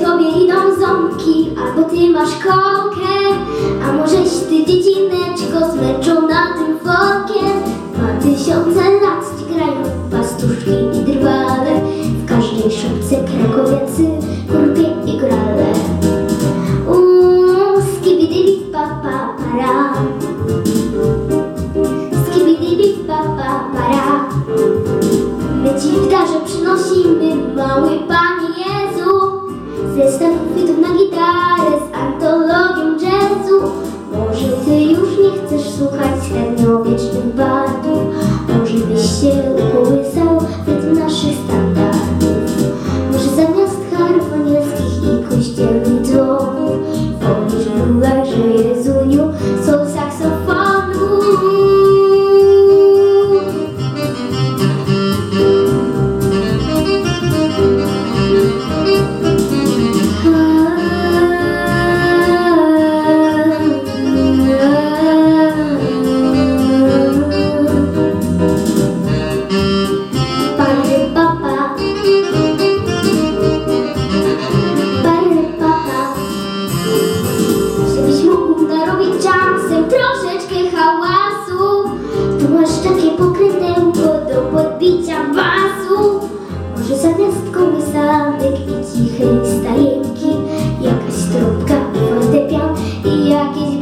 tobie idą ząbki, albo ty masz kołkę, a możeś ty dziecineczko zmęczona tym workiem. Dwa tysiące lat ci grają pastuszki i drwale, w każdej szopce krakowiacy, kurpie i grale. Uuu, skibidili pa pa para, skibidili pa pa para. My ci w darze przynosimy mały бабе, уже весел.